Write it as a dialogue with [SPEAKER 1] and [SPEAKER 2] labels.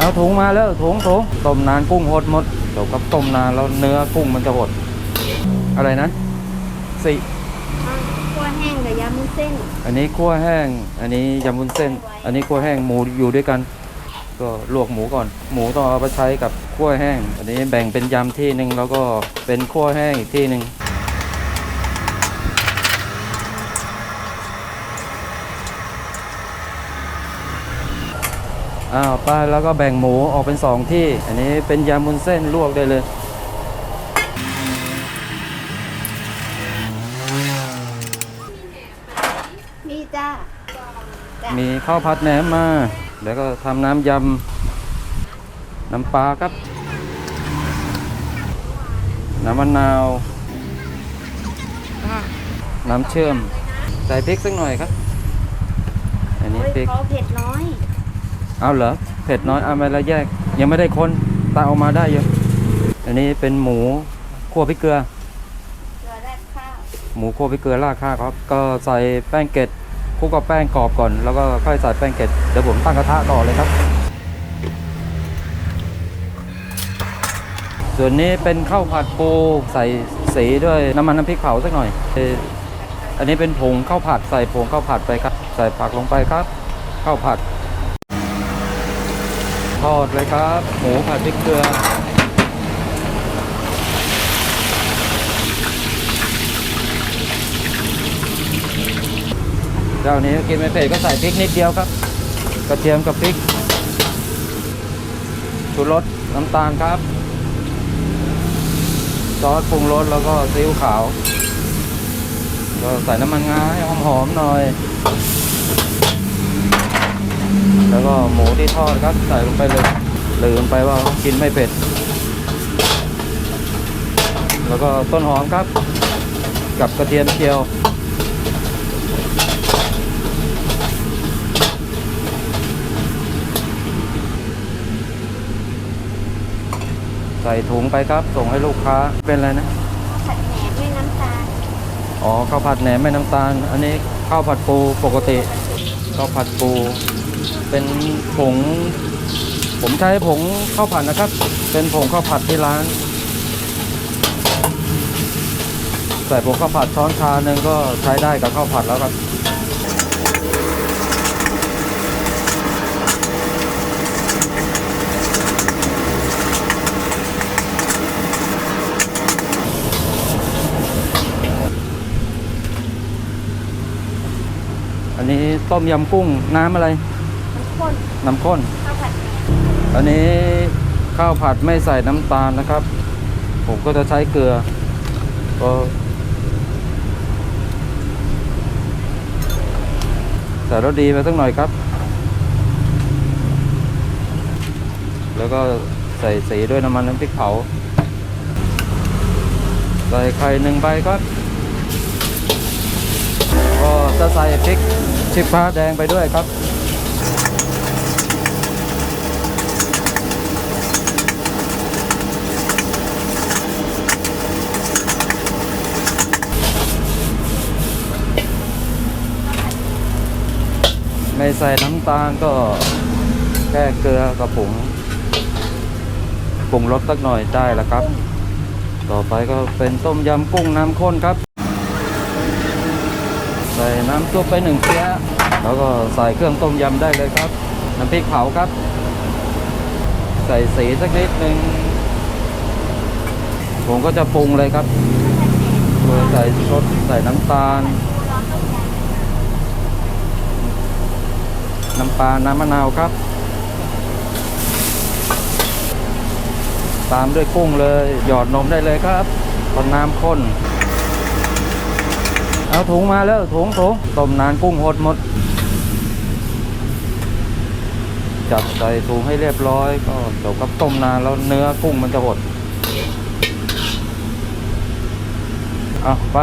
[SPEAKER 1] เอาถุงมาแล้วถุงถุงต้มนานกุ้งหดหมดเดี๋ยวกับต้มนานแล้วเนื้อกุ้งมันจะหด อะไรนะสี่
[SPEAKER 2] คั่วแห้งกับยำมุ้นเส้น
[SPEAKER 1] อันนี้คั่วแห้ง อันนี้ยำวุ้นเส้น อันนี้คั่วแห้งหมูอยู่ด้วยกัน ก็ลวกหมูก่อน หมูต้องเอาไปใช้กับคั่วแห้ง อันนี้แบ่งเป็นยำที่หนึ่งแล้วก็เป็นคั่วแห้งอีกที่หนึ่ง อ้าวไปแล้วก็แบ่งหมูออกเป็นสองที่ อันนี้เป็นยำวุ้นเส้นลวกได้เลย
[SPEAKER 2] มีจ้าจ้ะ
[SPEAKER 1] มีข้าวผัดแหนมมา แล้วก็ทำน้ำยำ น้ำปลาครับ น้ำมะนาว
[SPEAKER 2] อะ
[SPEAKER 1] น้ำเชื่อม ใส่พริกสักหน่อยครับ อันนี้
[SPEAKER 2] โอ้ย
[SPEAKER 1] พริก
[SPEAKER 2] เขาเผ็ดน้อย
[SPEAKER 1] เอาเหรอเผ็ดน้อยเอามาละแยก ยังไม่ได้คนตาเอามาได้เยอะอันนี้เป็นหมูคั่วพริกเกลือ
[SPEAKER 2] เกลือแรกข้าว
[SPEAKER 1] หมูคั่วพริกเกลือราดข้าวครับ ก็ใส่แป้งเกล็ดคลุกกับแป้งกรอบก่อน แล้วก็ค่อยใส่แป้งเกล็ดเดี๋ยวผมตั้งกระทะต่อเลยครับ ส่วนนี้เป็นข้าวผัดปูใส่สีด้วยน้ำมันน้ำพริกเผาสักหน่อยเอ่ออันนี้เป็นผงข้าวผัดใส่ผงข้าวผัดไปครับ ใส่ผักลงไปครับข้าวผัด ทอดเลยครับ หมูผัดพริกเกลือเจ้านี้กินไม่เผ็ดก็ใส่พริกนิดเดียวครับ กระเทียมกับพริกชูรสน้ำตาลครับ ซอสปรุงรสแล้วก็ซีอิ๊วขาว ก็ใส่น้ำมันงาให้หอมๆหน่อย แล้วก็หมูที่ทอดครับใส่ลงไปเลยลืมไปว่ากินไม่เผ็ด แล้วก็ต้นหอมครับ กับกระเทียมเจียว ใส่ถุงไปครับ ส่งให้ลูกค้าเป็นอะไรนะ
[SPEAKER 2] ผัดแหนมด้วยน้ำตาล
[SPEAKER 1] อ๋อข้าวผัดแหนมไม่น้ำตาล อันนี้ข้าวผัดปูปกติข้าวผัดปู เป็นผง ผมใช้ผงข้าวผัดนะครับ เป็นผงข้าวผัดที่ร้าน ใส่ผงข้าวผัดช้อนชาหนึ่งก็ใช้ได้กับข้าวผัดแล้วครับอันนี้ต้มยำกุ้งน้ำอะไร
[SPEAKER 2] ข้น
[SPEAKER 1] น้ำข้น
[SPEAKER 2] ข้าวผัดแหนม
[SPEAKER 1] อันนี้ข้าวผัดไม่ใส่น้ำตาลนะครับ ผมก็จะใช้เกลือก็ใส่รสดีไปสักหน่อยครับ แล้วก็ใส่สีด้วยน้ำมันน้ำพริกเผา ใส่ไข่หนึ่งใบครับก็จะใส่พริกชิบฟ้าแดงไปด้วยครับ ไม่ใส่น้ำตาลก็แค่เกลือกับผงปรุงรสสักหน่อยได้แล้วครับ ต่อไปก็เป็นต้มยำกุ้งน้ำข้นครับ ใส่น้ำซุปไปหนึ่งเสียแล้วก็ใส่เครื่องต้มยำได้เลยครับ น้ำพริกเผาครับ ใส่สีสักนิดหนึ่งผมก็จะปรุงเลยครับโดยใส่รสใส่น้ำตาล น้ำปลา น้ำมะนาวครับ ตามด้วยกุ้งเลย หยอดนมได้เลยครับตอนน้ำข้น เอาถุงมาแล้วถุงถุงต้มนานกุ้งหดหมด จับใส่ถุงให้เรียบร้อย ก็เดี๋ยวกับต้มนานแล้วเนื้อกุ้งมันจะหด เอาไป